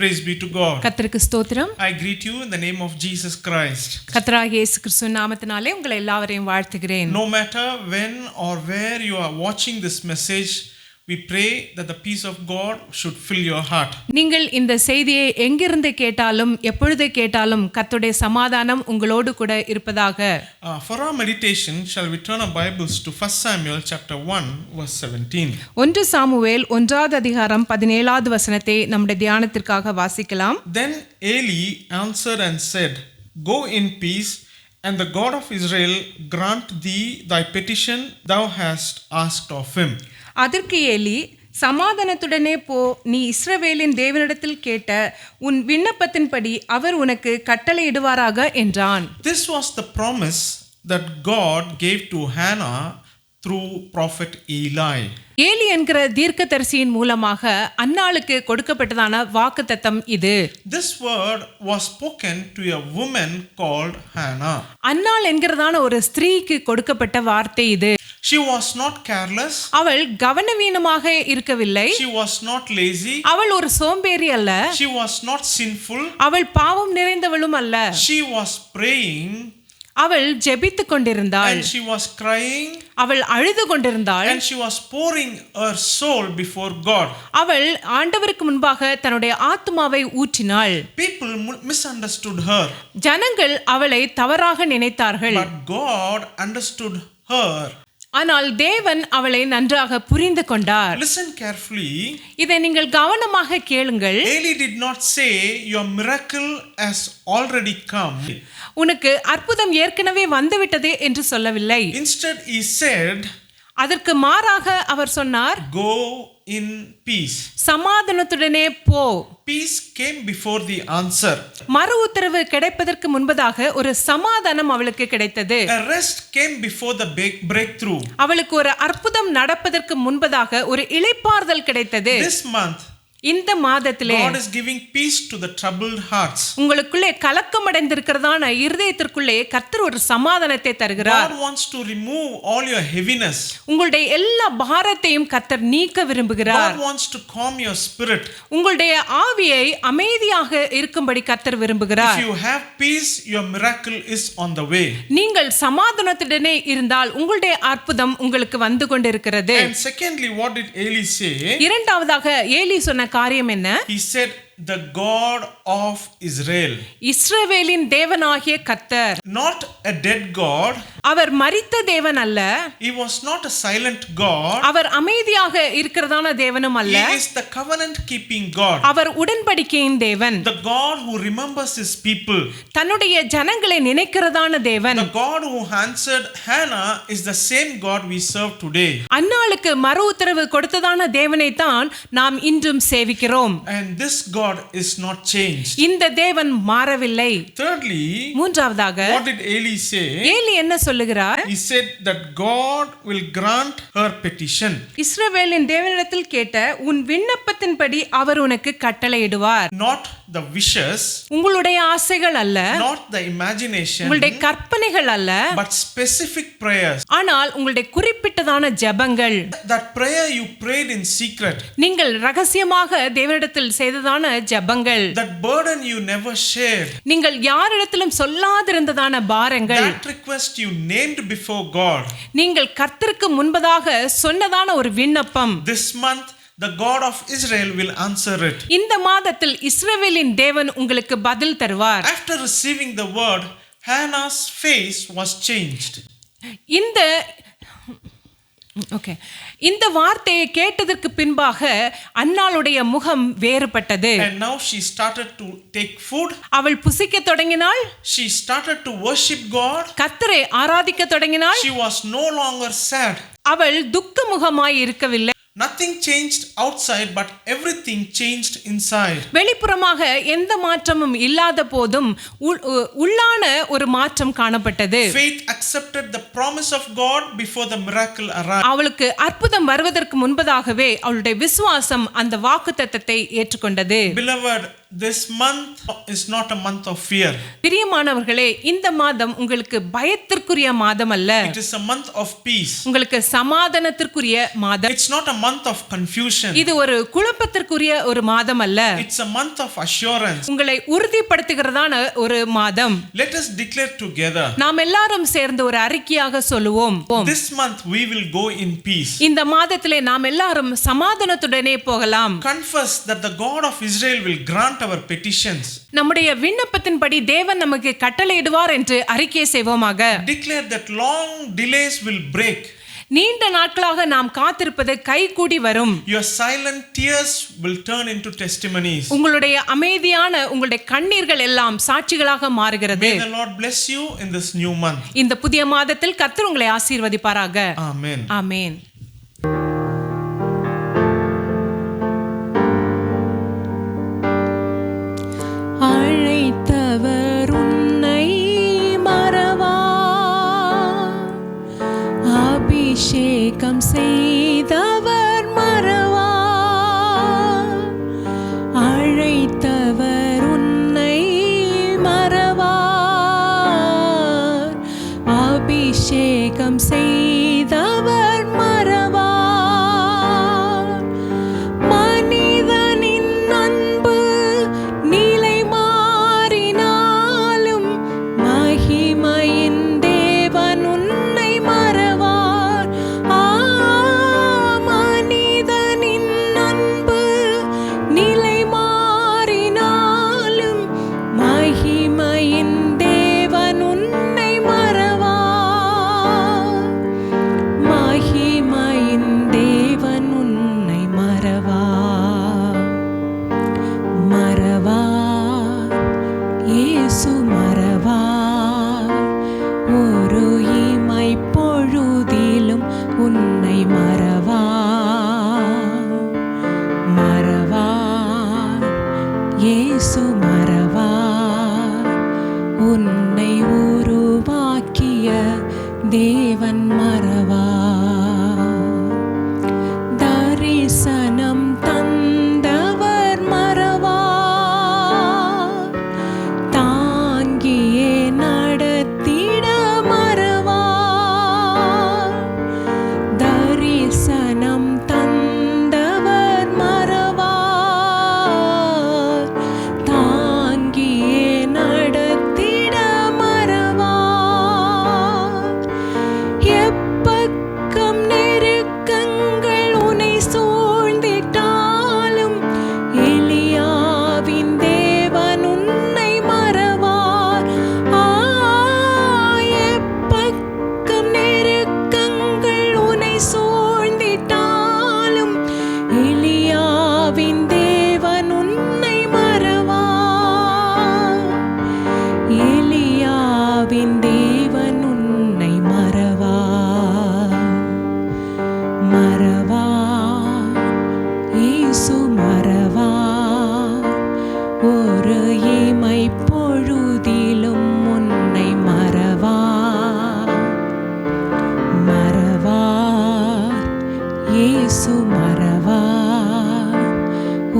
Praise be to God. கர்த்தருக்கு ஸ்தோத்திரம் I greet you in the name of Jesus Christ. கர்த்தராகிய இயேசு கிறிஸ்துவின் நாமத்தினாலே உங்களை எல்லாவரையும் வாழ்த்துகிறேன் No matter when or where you are watching this message, we pray that the peace of God should fill your heart. நீங்கள் இந்த செய்தியை எங்கிருந்து கேட்டாலும் எப்பொழுது கேட்டாலும் கர்த்தருடைய சமாதானம் உங்களோடு கூட இருப்பதாக Uh, for our meditation, shall we turn our Bibles to 1 Samuel chapter 1, verse 17. ஒன்று சாமுவேல் ஒன்றாவது அதிகாரம் பதினேழாவது வசனத்தை நம்முடைய தியானத்திற்காக வாசிக்கலாம் Then Eli answered and said, Go in peace, and the God of Israel grant thee thy petition thou hast asked of him. அதற்கு Eli சமாதானத்துடனே போ நீ இஸ்ரவேலின் தேவனிடத்தில் கேட்ட உன் விண்ணப்பத்தின்படி அவர் உனக்கு கட்டளையிடுவாராக என்றான் This was the promise that God gave to Hannah through prophet Eli. Eli என்கிற தீர்க்கதரிசியின் மூலமாக அன்னாளுக்கு கொடுக்கப்பட்டதான வாக்குத்தத்தம் இது This word was spoken to a woman called Hannah. அன்னாள் என்கிறதான ஒரு ஸ்திரீக்கு கொடுக்கப்பட்ட வார்த்தை இது She was not careless, அவள் கவனவீனமாக இருக்கவில்லை she was not lazy, அவள் ஒரு சோம்பேறி அல்ல she was not sinful, அவள் பாவம் நிறைந்தவளும் அல்ல she was praying அவள் ஜெபித்து கொண்டிருந்தாள் and she was crying அவள் அழுது கொண்டிருந்தாள் and she was pouring her soul before God. அவள் ஆண்டவருக்கு முன்பாக தன்னுடைய ஆத்மாவை ஊற்றினாள் People mu- misunderstood her, ஜனங்கள் அவளை தவறாக நினைத்தார்கள் but God understood her. ஆனால் தேவன் அவளை நன்றாக புரிந்து கொண்டார் Listen carefully. இதை நீங்கள் கவனமாக கேளுங்கள் Eli did not say, Your miracle has already come. உனக்கு அற்புதம் ஏற்கனவே வந்துவிட்டது என்று சொல்லவில்லை Instead, he said, அதற்கு மாறாக அவர் சொன்னார் Go in peace. சமாதானத்துடனே போ Peace came before the answer. மறு உத்தரவு கிடைப்பதற்கு முன்பதாக ஒரு சமாதானம் அவளுக்கு கிடைத்தது rest came before the break- breakthrough. அவளுக்கு ஒரு அற்புதம் நடப்பதற்கு முன்பதாக ஒரு இளைப்பாறுதல் கிடைத்தது This month, இந்த மாதத்திலே God is giving peace to the troubled hearts. உங்களுக்குள்ளே கலக்கம் அடைந்திருக்கிறதான இருதயத்திற்குள்ளே கர்த்தர் ஒரு சமாதானத்தை தருகிறார் God wants to remove all your heaviness. உங்களுடைய எல்லா பாரத்தையும் கர்த்தர் நீக்க விரும்புகிறார் God wants to calm your spirit. உங்களுடைய ஆவியை அமைதியாக இருக்கும்படி கர்த்தர் விரும்புகிறார் If you have peace, your miracle is on the way. நீங்கள் சமாதானத்துடனே இருந்தால் உங்களுடைய அற்புதம் உங்களுக்கு வந்து கொண்டிருக்கிறது And secondly, what did Eli say? இரண்டாவதாக ஏலி சொன்ன காரியம் என்ன He said, The God of Israel. இஸ்ரவேலின் தேவனாகிய கர்த்தர் Not a dead God. அவர் மரித்த தேவன் அல்ல He was not a silent God. அவர் அமைதியாக இருக்கிறதான தேவனும் He அல்ல is the covenant keeping God. அவர் உடன்படிக்கையின் தேவன் The God who remembers his people. தன்னுடைய ஜனங்களை நினைக்கிறதான தேவன் The God who answered Hannah is the same God we serve today. அன்னாளுக்கு மறு உத்தரவு கொடுத்ததான தேவனை தான் நாம் இன்றும் சேவிக்கிறோம் And this God is not changed. இந்த தேவன் மாறவில்லை Thirdly, மூன்றாவதாக what did Eli say? Eli என்ன சொல்லுகிறார் He said that God will grant her petition. இஸ்ரவேலின் தேவனிடத்தில் கேட்ட உன் விண்ணப்பத்தின்படி அவர் உனக்கு கட்டளையிடுவார். Not the wishes, உங்களுடைய ஆசைகள் அல்ல not the imagination, உங்களுடைய கற்பனைகள் அல்ல but specific prayers. ஆனால் உங்களுடைய குறிப்பிட்டதான ஜெபங்கள். That prayer you prayed in secret, நீங்கள் ரகசியமாக தேவனிடத்தில் செய்ததான ஜெபங்கள். That burden you never shared, நீங்கள் யாரிடத்திலும் சொல்லாதிருந்ததான பாரங்கள். That request you named before God. நீங்கள் கர்த்தருக்கு முன்பதாக சொன்னதான ஒரு விண்ணப்பம் This month, the God of Israel will answer it. இந்த மாதத்தில் இஸ்ரவேலின் தேவன் உங்களுக்கு பதில் தருவார் After receiving the word, Hannah's face was changed. இந்த ஓகே இந்த வார்த்தையை கேட்டதற்கு பின்பாக அன்னாளுடைய முகம் வேறுபட்டது And now she started to take food. அவள் புசிக்க தொடங்கினாள் She started to worship God. கர்த்தரை ஆராதிக்க தொடங்கினாள் She was no longer sad. அவள் துக்க முகமாய் இருக்கவில்லை Nothing changed outside, but everything changed inside. வெளிப்புறமாக எந்த மாற்றமும் இல்லாத போதும் உள்ளான ஒரு மாற்றம் காணப்பட்டது Faith accepted the promise of God before the miracle arrived. அவளுக்கு அற்புதம் வருவதற்கு முன்பதாகவே அவளுடைய விசுவாசம் அந்த வாக்குத்தத்தத்தை ஏற்றுக்கொண்டது Beloved, this month is not a month of fear. பிரியமானவர்களே இந்த மாதம் உங்களுக்கு பயத்திற்குரிய மாதம் அல்ல It is a month of peace. உங்களுக்கு சமாதானத்திற்குரிய மாதம் It's not a month of confusion. இது ஒரு குழப்பத்திற்குரிய ஒரு மாதம் அல்ல It's a month of assurance. உங்களை உறுதிப்படுத்துகிறதான ஒரு மாதம் Let us declare together. நாம் எல்லாரும் சேர்ந்து ஒரு அறிக்கையாக சொல்லுவோம் This month we will go in peace. இந்த மாதத்திலே நாம் எல்லாரும் சமாதானத்துடனே போகலாம் Confess that the God of Israel will grant our petitions. நம்முடைய விண்ணப்பத்தின்படி தேவன் நமக்கு கட்டளையிடுவார் என்று அறிக்கை செய்வோமாக Declare that long delays will break. நீண்ட நாட்களாக நாம் காத்திருப்பது கைகூடி வரும் Your silent tears will turn into testimonies. உங்களுடைய அமைதியான உங்களுடைய கண்ணீர்கள் எல்லாம் சாட்சிகளாக மாறுகிறது May the Lord bless you in this new month. இந்த புதிய மாதத்தில் கர்த்தர் உங்களை ஆசீர்வதிப்பாராக Amen. ஆமென் உன்னை உருவாக்கிய தேவன்.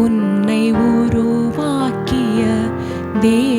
உன்னை உருவாக்கிய தேவ